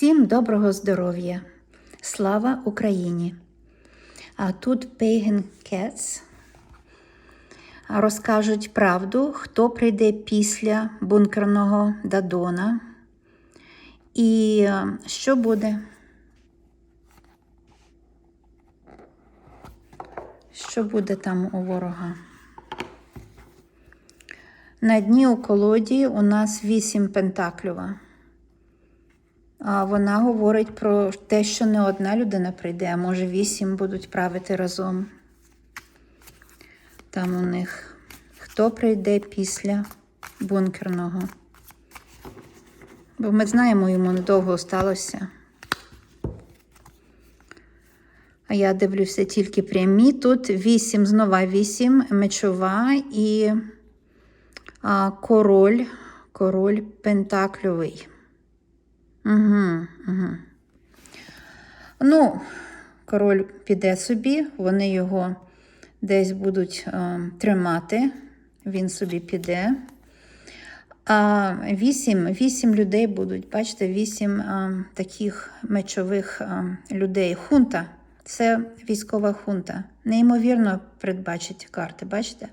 Всім доброго здоров'я! Слава Україні! А тут Pagan Cats розкажуть правду, хто прийде після бункерного Дадона і е, що буде. Що буде там у ворога? На дні у колоді у нас вісім пентаклюва. А вона говорить про те, що не одна людина прийде, а може вісім будуть правити разом. Там у них хто прийде після бункерного. Бо ми знаємо, йому недовго сталося. А я дивлюся тільки прямі. Тут вісім, знова вісім, мечова і а, король, король пентакльовий. Угу, угу. Ну, король піде собі, вони його десь будуть е, тримати, він собі піде. А вісім, вісім людей будуть, бачите, вісім е, таких мечових е, людей. Хунта це військова хунта. Неймовірно передбачить карти, бачите?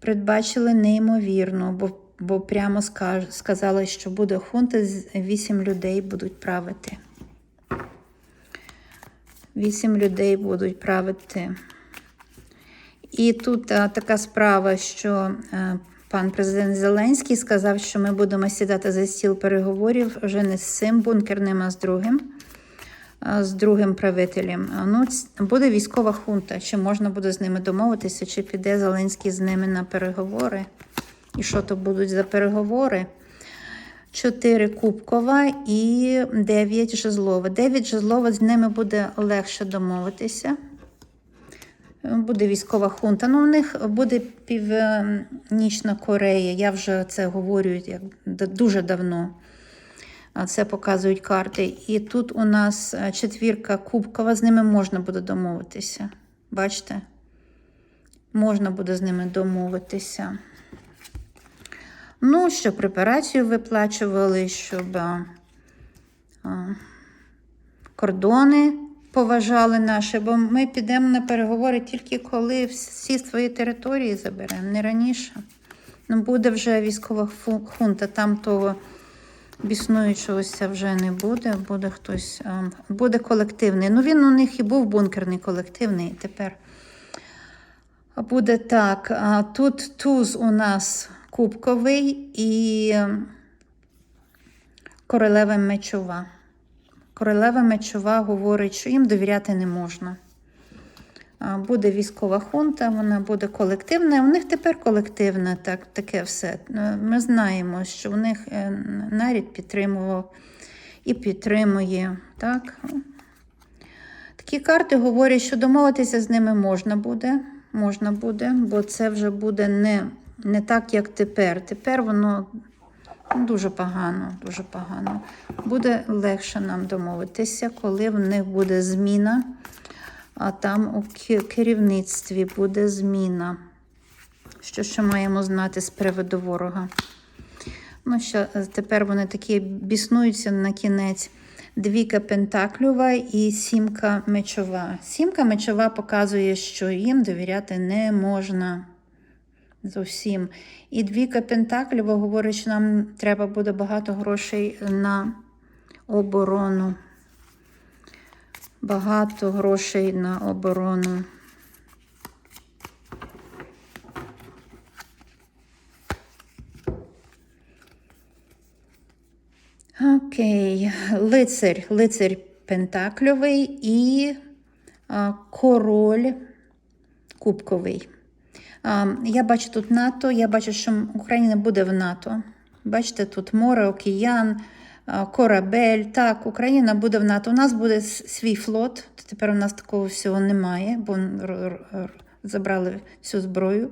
Передбачили неймовірно, бо бо прямо скаж, сказали, що буде хунта, вісім людей будуть правити. Вісім людей будуть правити. І тут а, така справа, що а, пан президент Зеленський сказав, що ми будемо сідати за стіл переговорів вже не з цим бункерним, а з другим. а, З другим правителем. Ну, буде військова хунта. Чи можна буде з ними домовитися, чи піде Зеленський з ними на переговори? І що то будуть за переговори? 4 кубкова і 9 жезлова. 9 жезлова з ними буде легше домовитися. Буде військова хунта. Ну, у них буде Північна Корея. Я вже це говорю як дуже давно. Це показують карти. І тут у нас четвірка кубкова, з ними можна буде домовитися. Бачите? Можна буде з ними домовитися. Ну, щоб препарацію виплачували, щоб а, кордони поважали наші, бо ми підемо на переговори тільки коли всі свої території заберемо, не раніше. Ну, буде вже військова хунта, там того біснуючогося вже не буде, буде хтось, а, буде колективний. Ну, він у них і був бункерний колективний тепер. Буде так. А тут туз у нас кубковий і королева мечова. Королева мечова говорить, що їм довіряти не можна. Буде військова хунта, вона буде колективна. У них тепер колективне так, таке все. Ми знаємо, що у них е, нарід підтримував і підтримує. Так? Такі карти говорять, що домовитися з ними можна буде, можна буде, бо це вже буде не не так, як тепер. Тепер воно дуже погано, дуже погано. Буде легше нам домовитися, коли в них буде зміна, а там у керівництві буде зміна. Що ще маємо знати з приводу ворога? Ну, що Тепер вони такі біснуються на кінець. Двійка пентаклюва і сімка мечова. Сімка мечова показує, що їм довіряти не можна. Зовсім. І двійка Пентаклів говорить, що нам треба буде багато грошей на оборону. Багато грошей на оборону. Окей, лицарь, лицарь Пентакльовий і король кубковий. Я бачу тут НАТО, я бачу, що Україна буде в НАТО. Бачите, тут море, океан, корабель. Так, Україна буде в НАТО. У нас буде свій флот. Тепер у нас такого всього немає, бо забрали всю зброю.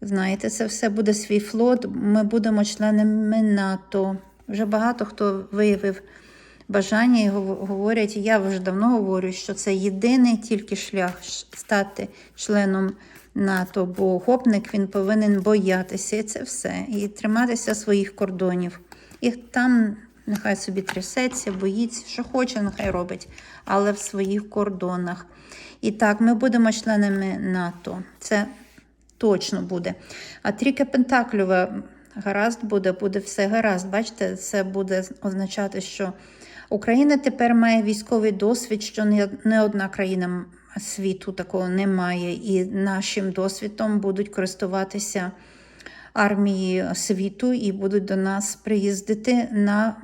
Знаєте, це все буде свій флот. Ми будемо членами НАТО. Вже багато хто виявив бажання і говорять, я вже давно говорю, що це єдиний тільки шлях стати членом. НАТО, бо гопник він повинен боятися і це все. І триматися своїх кордонів. І там Нехай собі трясеться, боїться, що хоче, нехай робить, але в своїх кордонах. І так, ми будемо членами НАТО. Це точно буде. А трійка Пентаклюва гаразд буде, буде все гаразд. Бачите, це буде означати, що Україна тепер має військовий досвід, що не- не одна країна світу такого немає. І нашим досвідом будуть користуватися армії світу і будуть до нас приїздити на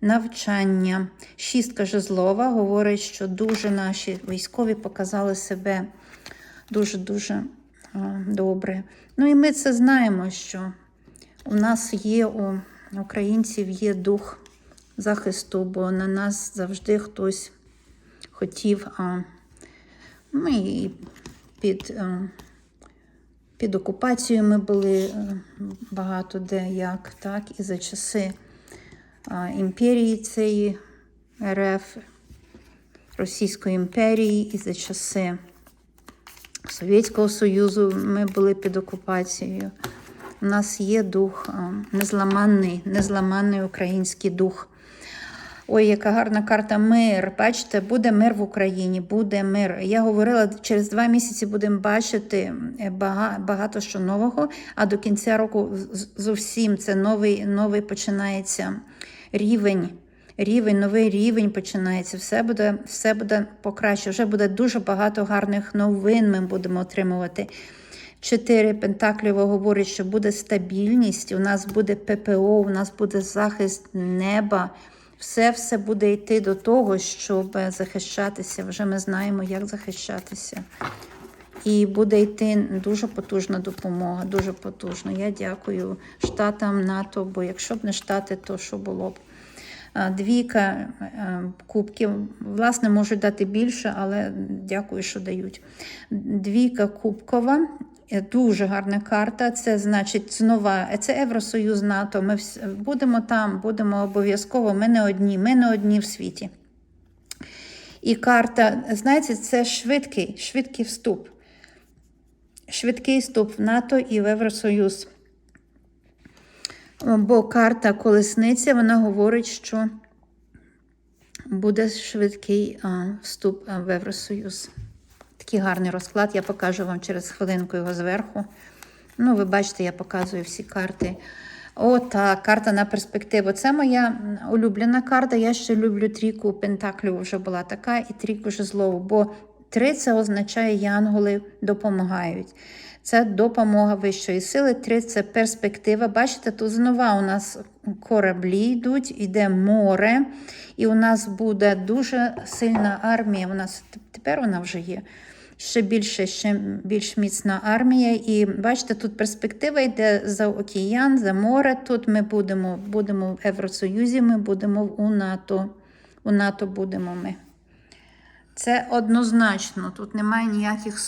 навчання. Шістка жезлова говорить, що дуже наші військові показали себе дуже-дуже добре. Ну і ми це знаємо, що у нас є, у українців є дух захисту, бо на нас завжди хтось хотів. А, ми під, а, під окупацією ми були е, багато де як, так, і за часи а, імперії цієї РФ, Російської імперії, і за часи Совєтського Союзу ми були під окупацією. У нас є дух незламанний, незламанний український дух. Ой, яка гарна карта мир. Бачите, буде мир в Україні, буде мир. Я говорила, через два місяці будемо бачити е, багато що нового, а до кінця року зовсім це новий, новий починається рівень. Рівень, новий рівень починається. Все буде, все буде покраще. Вже буде дуже багато гарних новин. Ми будемо отримувати. Чотири Пентакліво говорить, що буде стабільність, у нас буде ППО, у нас буде захист неба. Все все буде йти до того, щоб захищатися. Вже ми знаємо, як захищатися. І буде йти дуже потужна допомога, дуже потужна. Я дякую штатам НАТО, бо якщо б не штати, то що було б? Двійка е, кубків, власне, можуть дати більше, але дякую, що дають. Двійка кубкова, дуже гарна карта. Це значить знову, це Євросоюз НАТО. Ми вс- будемо там, будемо обов'язково. Ми не одні, ми не одні в світі. І карта, знаєте, це швидкий, швидкий вступ. Швидкий вступ в НАТО і в Євросоюз. Бо карта колесниця, вона говорить, що буде швидкий вступ в Євросоюз. Такий гарний розклад. Я покажу вам через хвилинку його зверху. Ну, ви бачите, я показую всі карти. О, так, карта на перспективу. Це моя улюблена карта. Я ще люблю трійку Пентаклів, вже була така, і трійку жезлову. Бо три це означає янголи допомагають. Це допомога вищої сили. Три це перспектива. Бачите, тут знову у нас кораблі йдуть, іде море, і у нас буде дуже сильна армія. У нас тепер вона вже є. Ще більше, ще більш міцна армія. І бачите, тут перспектива йде за океан, за море. Тут ми будемо, будемо в Євросоюзі, ми будемо у НАТО. У НАТО будемо ми. Це однозначно, тут немає ніяких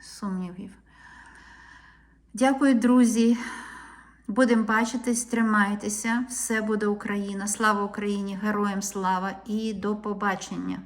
сумнівів. Дякую, друзі. Будемо бачитись, тримайтеся. Все буде Україна. Слава Україні! Героям слава і до побачення!